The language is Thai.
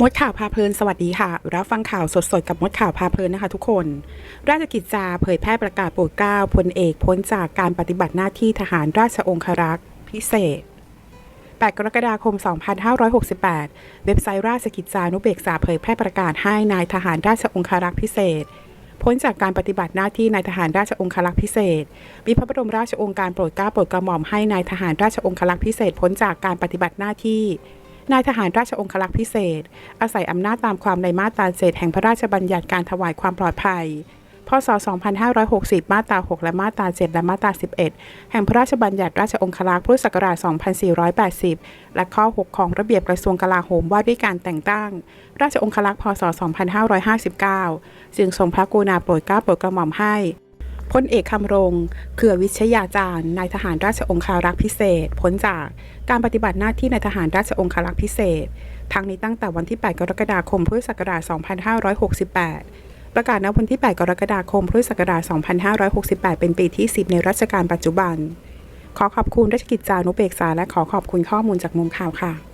มดข่าวพาเพลินสวัสดีค่ะ รับฟังข่าวสดๆ กับมดข่าวพาเพลินนะคะทุกคน ราชกิจจาเผยแพร่ประกาศโปรดเกล้าพลเอกพ้นจากการปฏิบัติหน้าที่ทหารราชองครักษ์พิเศษ 8 กรกฎาคม 2568 เว็บไซต์ราชกิจจานุเบกษาเผยแพร่ประกาศให้นายทหารราชองครักษ์พิเศษ พ้นจากการปฏิบัติหน้าที่นายทหารราชองครักษ์พิเศษ มีพระบรมราชองค์การโปรดเกล้าโปรดกระหม่อมให้นายทหารราชองครักษ์พิเศษ พ้นจากการปฏิบัติหน้าที่ นายทหารราชองครักษ์พิเศษ อาศัยอำนาจตามความในมาตราเศษแห่งพระราชบัญญัติการถวายความปลอดภัย พศ 2560 มาตรา 6 และมาตรา 7 และมาตรา 11 แห่งพระราชบัญญัติราชองครักษ์พุทธศักราช 2480 และข้อ 6 ของระเบียบกระทรวงกลาโหมว่าด้วยการแต่งตั้ง ราชองครักษ์ พศ 2559 จึงทรงพระกรุณาโปรดเกล้าโปรดกระหม่อมให้ พลเอกคำรง เขื่อวิชยาจารย์นายทหารราชองคารักษ์พิเศษ พ้นจากการปฏิบัติหน้าที่นายทหารราชองคารักษ์พิเศษ ทั้งนี้ตั้งแต่วันที่ 8 กรกฎาคม พุทธศักราช 2568 ประกาศณวันที่ 8 กรกฎาคม พุทธศักราช 2568 เป็นปีที่ 10 ในรัชกาลปัจจุบัน ขอขอบคุณราชกิจจานุเบกษาและขอขอบคุณข้อมูลจากมุมข่าวค่ะ